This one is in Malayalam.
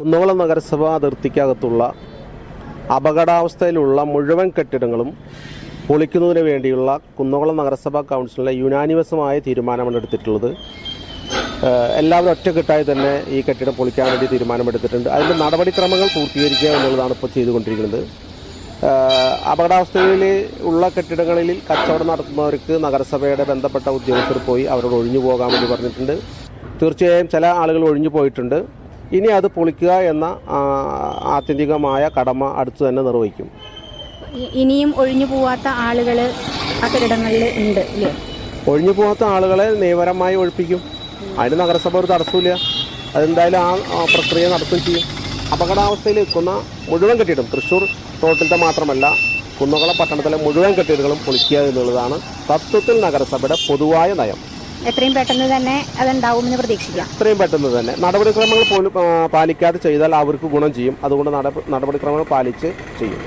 കുന്നംകുളം നഗരസഭ അതിർത്തിക്കകത്തുള്ള അപകടാവസ്ഥയിലുള്ള മുഴുവൻ കെട്ടിടങ്ങളും പൊളിക്കുന്നതിന് വേണ്ടിയുള്ള കുന്നംകുളം നഗരസഭാ കൗൺസിലിലെ യുനാനിമസമായ തീരുമാനമാണ് എടുത്തിട്ടുള്ളത്. എല്ലാവരും ഒറ്റക്കെട്ടായി തന്നെ ഈ കെട്ടിടം പൊളിക്കാൻ വേണ്ടി തീരുമാനമെടുത്തിട്ടുണ്ട്. അതിന്റെ നടപടിക്രമങ്ങൾ പൂർത്തീകരിക്കുക എന്നുള്ളതാണ് ഇപ്പോൾ ചെയ്തുകൊണ്ടിരിക്കുന്നത്. അപകടാവസ്ഥയിൽ ഉള്ള കെട്ടിടങ്ങളിൽ കച്ചവടം നടത്തുന്നവർക്ക് നഗരസഭയുടെ ബന്ധപ്പെട്ട ഉദ്യോഗസ്ഥർ പോയി അവരോട് ഒഴിഞ്ഞു പോകാൻ വേണ്ടി പറഞ്ഞിട്ടുണ്ട്. തീർച്ചയായും ചില ആളുകൾ ഒഴിഞ്ഞു പോയിട്ടുണ്ട്. ഇനി അത് പൊളിക്കുക എന്ന ആത്യന്തികമായ കടമ അടുത്തു തന്നെ നിർവഹിക്കും. ഇനിയും ഒഴിഞ്ഞു പോവാത്ത ആളുകൾ ആ കെട്ടിടങ്ങളിൽ ഉണ്ട് ഒഴിഞ്ഞു പോവാത്ത ആളുകളെ നിയമപരമായി ഒഴിപ്പിക്കും. അതിന് നഗരസഭ ഒരു തടസ്സമില്ല അതെന്തായാലും ആ ആ പ്രക്രിയ നടത്തുകയും ചെയ്യും. അപകടാവസ്ഥയിൽ നിൽക്കുന്ന മുഴുവൻ കെട്ടിടം തൃശ്ശൂർ തോട്ടിലത്തെ മാത്രമല്ല കുന്നുകുളം പട്ടണത്തിലെ മുഴുവൻ കെട്ടിടങ്ങളും പൊളിക്കുക എന്നുള്ളതാണ് തത്വത്തിൽ നഗരസഭയുടെ പൊതുവായ നയം. എത്രയും പെട്ടെന്ന് തന്നെ അതുണ്ടാവുമെന്ന് പ്രതീക്ഷിക്കാം. എത്രയും പെട്ടെന്ന് തന്നെ. നടപടിക്രമങ്ങൾ പോലും പാലിക്കാതെ ചെയ്താൽ അവർക്ക് ഗുണം ചെയ്യും. അതുകൊണ്ട് നടപടിക്രമങ്ങൾ പാലിച്ച് ചെയ്യും.